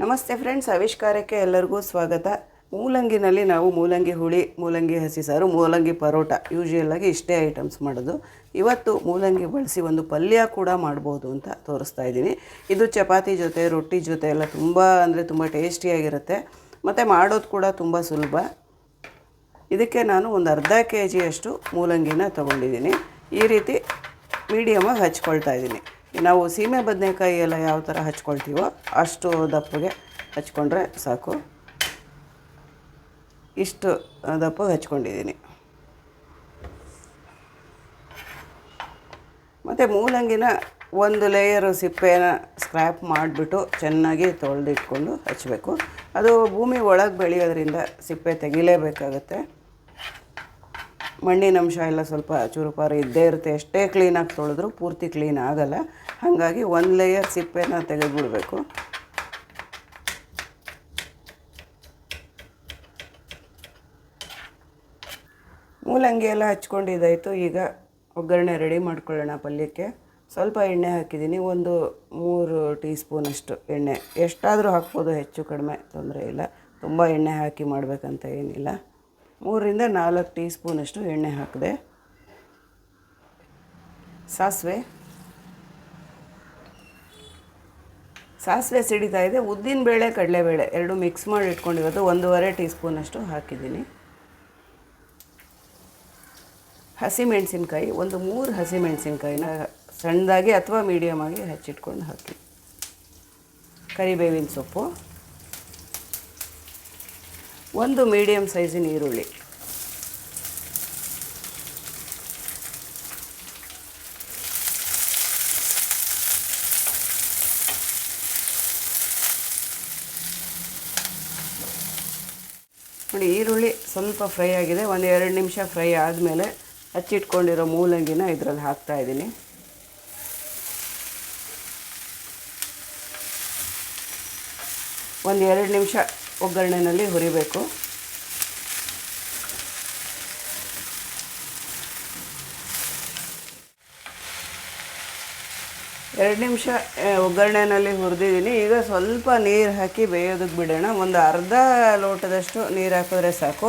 ನಮಸ್ತೆ ಫ್ರೆಂಡ್ಸ್ ಆವಿಷ್ಕಾರಕ್ಕೆ ಎಲ್ಲರಿಗೂ ಸ್ವಾಗತ. ಮೂಲಂಗಿನಲ್ಲಿ ನಾವು ಮೂಲಂಗಿ ಹುಳಿ, ಮೂಲಂಗಿ ಹಸಿ ಸಾರು, ಮೂಲಂಗಿ ಪರೋಟ ಯೂಶುವಲ್ ಆಗಿ ಇಷ್ಟೇ ಐಟಮ್ಸ್ ಮಾಡೋದು. ಇವತ್ತು ಮೂಲಂಗಿ ಬಳಸಿ ಒಂದು ಪಲ್ಯ ಕೂಡ ಮಾಡ್ಬೋದು ಅಂತ ತೋರಿಸ್ತಾ ಇದ್ದೀನಿ. ಇದು ಚಪಾತಿ ಜೊತೆ, ರೊಟ್ಟಿ ಜೊತೆ ಎಲ್ಲ ತುಂಬ ಅಂದರೆ ತುಂಬ ಟೇಸ್ಟಿಯಾಗಿರುತ್ತೆ ಮತ್ತು ಮಾಡೋದು ಕೂಡ ತುಂಬ ಸುಲಭ. ಇದಕ್ಕೆ ನಾನು ಒಂದು ಅರ್ಧ ಕೆ ಜಿಯಷ್ಟು ಮೂಲಂಗಿನ ತೊಗೊಂಡಿದ್ದೀನಿ. ಈ ರೀತಿ ಮೀಡಿಯಮಾಗಿ ಹಚ್ಕೊಳ್ತಾ ಇದ್ದೀನಿ. ನಾವು ಸೀಮೆ ಬದನೆಕಾಯಿ ಎಲ್ಲ ಯಾವ ಥರ ಹಚ್ಕೊಳ್ತೀವೋ ಅಷ್ಟು ದಪ್ಪಗೆ ಹಚ್ಕೊಂಡ್ರೆ ಸಾಕು. ಇಷ್ಟು ದಪ್ಪಗೆ ಹಚ್ಕೊಂಡಿದ್ದೀನಿ. ಮತ್ತು ಮೂಲಂಗಿನ ಒಂದು ಲೇಯರು ಸಿಪ್ಪೆನ ಸ್ಕ್ರ್ಯಾಪ್ ಮಾಡಿಬಿಟ್ಟು ಚೆನ್ನಾಗಿ ತೊಳೆದಿಟ್ಕೊಂಡು ಹಚ್ಚಬೇಕು ಅದು ಭೂಮಿ ಒಳಗೆ ಬೆಳೆಯೋದ್ರಿಂದ ಸಿಪ್ಪೆ ತೆಗಿಲೇಬೇಕಾಗತ್ತೆ. ಮಣ್ಣಿನ ಅಂಶ ಎಲ್ಲ ಸ್ವಲ್ಪ ಚೂರುಪಾರು ಇದ್ದೇ ಇರುತ್ತೆ. ಎಷ್ಟೇ ಕ್ಲೀನಾಗಿ ತೊಳೆದ್ರು ಪೂರ್ತಿ ಕ್ಲೀನ್ ಆಗಲ್ಲ. ಹಾಗಾಗಿ ಒಂದು ಲೇಯರ್ ಸಿಪ್ಪೆನ ತೆಗೆದುಬಿಡಬೇಕು. ಮೂಲಂಗಿ ಎಲ್ಲ ಹಚ್ಕೊಂಡಿದ್ದಾಯಿತು. ಈಗ ಒಗ್ಗರಣೆ ರೆಡಿ ಮಾಡ್ಕೊಳ್ಳೋಣ ಪಲ್ಯಕ್ಕೆ. ಸ್ವಲ್ಪ ಎಣ್ಣೆ ಹಾಕಿದ್ದೀನಿ. ಒಂದು ಮೂರು ಟೀ ಸ್ಪೂನಷ್ಟು ಎಣ್ಣೆ. ಎಷ್ಟಾದರೂ ಹಾಕ್ಬೋದು, ಹೆಚ್ಚು ಕಡಿಮೆ ತೊಂದರೆ ಇಲ್ಲ. ತುಂಬ ಎಣ್ಣೆ ಹಾಕಿ ಮಾಡಬೇಕಂತ ಏನಿಲ್ಲ. ಮೂರರಿಂದ ನಾಲ್ಕು ಟೀ ಸ್ಪೂನಷ್ಟು ಎಣ್ಣೆ ಹಾಕಿದೆ. ಸಾಸಿವೆ. ಸಾಸಿವೆ ಸಿಡಿತಾ ಇದೆ. ಉದ್ದಿನ ಬೇಳೆ ಕಡಲೆಬೇಳೆ ಎರಡು ಮಿಕ್ಸ್ ಮಾಡಿ ಇಟ್ಕೊಂಡಿರೋದು. ಒಂದೂವರೆ ಟೀ ಸ್ಪೂನಷ್ಟು ಹಾಕಿದ್ದೀನಿ. ಹಸಿಮೆಣಸಿನ್ಕಾಯಿ, ಒಂದು ಮೂರು ಹಸಿಮೆಣಸಿನ್ಕಾಯಿನ ಸಣ್ಣದಾಗಿ ಅಥವಾ ಮೀಡಿಯಮ್ ಆಗಿ ಹಚ್ಚಿಟ್ಕೊಂಡು ಹಾಕಿ. ಕರಿಬೇವಿನ ಸೊಪ್ಪು. ಒಂದು ಮೀಡಿಯಮ್ ಸೈಜಿನ ಈರುಳ್ಳಿ. ನೋಡಿ, ಈರುಳ್ಳಿ ಸ್ವಲ್ಪ ಫ್ರೈ ಆಗಿದೆ. ಒಂದು ಎರಡು ನಿಮಿಷ ಫ್ರೈ ಆದಮೇಲೆ ಹಚ್ಚಿಟ್ಕೊಂಡಿರೋ ಮೂಲಂಗಿನ ಇದರಲ್ಲಿ ಹಾಕ್ತಾ ಇದ್ದೀನಿ. ಒಂದು ಎರಡು ನಿಮಿಷ ಒಗ್ಗರಣೆನಲ್ಲಿ ಹುರಿಬೇಕು. ಎರಡು ನಿಮಿಷ ಒಗ್ಗರಣೆಯಲ್ಲಿ ಹುರಿದಿದ್ದೀನಿ. ಈಗ ಸ್ವಲ್ಪ ನೀರು ಹಾಕಿ ಬೇಯೋದಕ್ಕೆ ಬಿಡೋಣ. ಒಂದು ಅರ್ಧ ಲೋಟದಷ್ಟು ನೀರು ಹಾಕಿದ್ರೆ ಸಾಕು.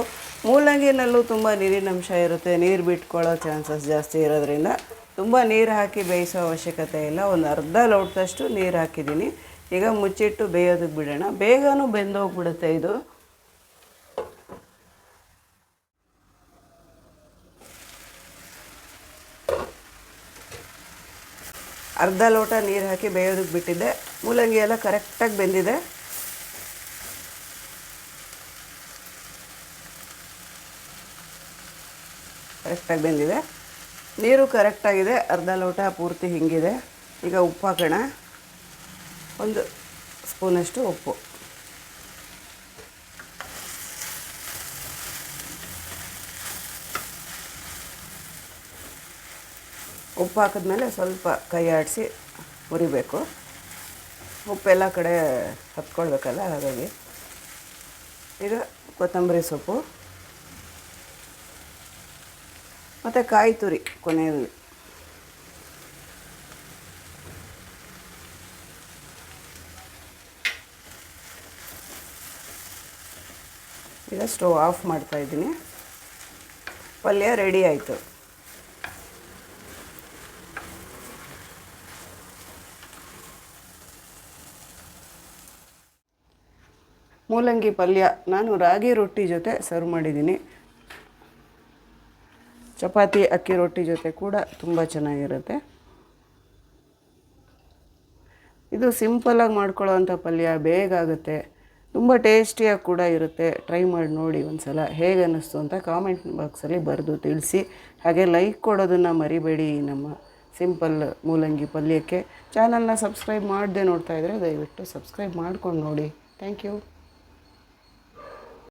ಮೂಲಂಗಿನಲ್ಲೂ ತುಂಬ ನೀರಿನಂಶ ಇರುತ್ತೆ. ನೀರು ಬಿಟ್ಕೊಳ್ಳೋ ಚಾನ್ಸಸ್ ಜಾಸ್ತಿ ಇರೋದ್ರಿಂದ. ತುಂಬ ನೀರು ಹಾಕಿ ಬೇಯಿಸೋ ಅವಶ್ಯಕತೆ ಇಲ್ಲ. ಒಂದು ಅರ್ಧ ಲೋಟದಷ್ಟು ನೀರು ಹಾಕಿದ್ದೀನಿ. ಈಗ ಮುಚ್ಚಿಟ್ಟು ಬೇಯೋದಕ್ಕೆ ಬಿಡೋಣ. ಬೇಗನೂ ಬೆಂದೋಗ್ಬಿಡುತ್ತೆ ಇದು. ಅರ್ಧ ಲೋಟ ನೀರು ಹಾಕಿ ಬೇಯೋದಕ್ಕೆ ಬಿಟ್ಟಿದ್ದೆ. ಮೂಲಂಗಿ ಎಲ್ಲ ಕರೆಕ್ಟಾಗಿ ಬೆಂದಿದೆ. ಕರೆಕ್ಟಾಗಿ ಬೆಂದಿದೆ. ನೀರು ಕರೆಕ್ಟಾಗಿದೆ. ಅರ್ಧ ಲೋಟ ಪೂರ್ತಿ ಹಿಂಗಿದೆ. ಈಗ ಉಪ್ಪು ಹಾಕೋಣ ಒಂದು ಸ್ಪೂನಷ್ಟು ಉಪ್ಪು. ಉಪ್ಪು ಹಾಕಿದ್ಮೇಲೆ ಸ್ವಲ್ಪ ಕೈ ಆಡಿಸಿ ಹುರಿಬೇಕು. ಉಪ್ಪೆಲ್ಲ ಕಡೆ ಹತ್ಕೊಳ್ಬೇಕಲ್ಲ ಹಾಗಾಗಿ. ಈಗ ಕೊತ್ತಂಬರಿ ಸೊಪ್ಪು. ಮತ್ತು ಕಾಯಿ ತುರಿ ಕೊನೆಯಲ್ಲಿ. ಈಗ ಸ್ಟವ್ ಆಫ್ ಮಾಡ್ತಾ ಇದ್ದೀನಿ. ಪಲ್ಯ ರೆಡಿ ಆಯಿತು. ಮೂಲಂಗಿ ಪಲ್ಯ. ನಾನು ರಾಗಿ ರೊಟ್ಟಿ ಜೊತೆ ಸರ್ವ್ ಮಾಡಿದ್ದೀನಿ. ಚಪಾತಿ, ಅಕ್ಕಿ ರೊಟ್ಟಿ ಜೊತೆ ಕೂಡ ತುಂಬ ಚೆನ್ನಾಗಿರುತ್ತೆ. ಇದು ಸಿಂಪಲಾಗಿ ಮಾಡ್ಕೊಳ್ಳೋವಂಥ ಪಲ್ಯ, ಬೇಗ ಆಗುತ್ತೆ. ತುಂಬ ಟೇಸ್ಟಿಯಾಗಿ ಕೂಡ ಇರುತ್ತೆ. ಟ್ರೈ ಮಾಡಿ ನೋಡಿ ಒಂದು ಸಲ ಹೇಗೆ ಅನ್ನಿಸ್ತು ಅಂತ ಕಾಮೆಂಟ್ ಬಾಕ್ಸಲ್ಲಿ ಬರೆದು ತಿಳಿಸಿ. ಹಾಗೆ ಲೈಕ್ ಕೊಡೋದನ್ನು ಮರಿಬೇಡಿ ನಮ್ಮ ಸಿಂಪಲ್ ಮೂಲಂಗಿ ಪಲ್ಯಕ್ಕೆ. ಚಾನಲ್ನ ಸಬ್ಸ್ಕ್ರೈಬ್ ಮಾಡದೆ ನೋಡ್ತಾ ಇದ್ದರೆ ದಯವಿಟ್ಟು ಸಬ್ಸ್ಕ್ರೈಬ್ ಮಾಡ್ಕೊಂಡು ನೋಡಿ. Thank you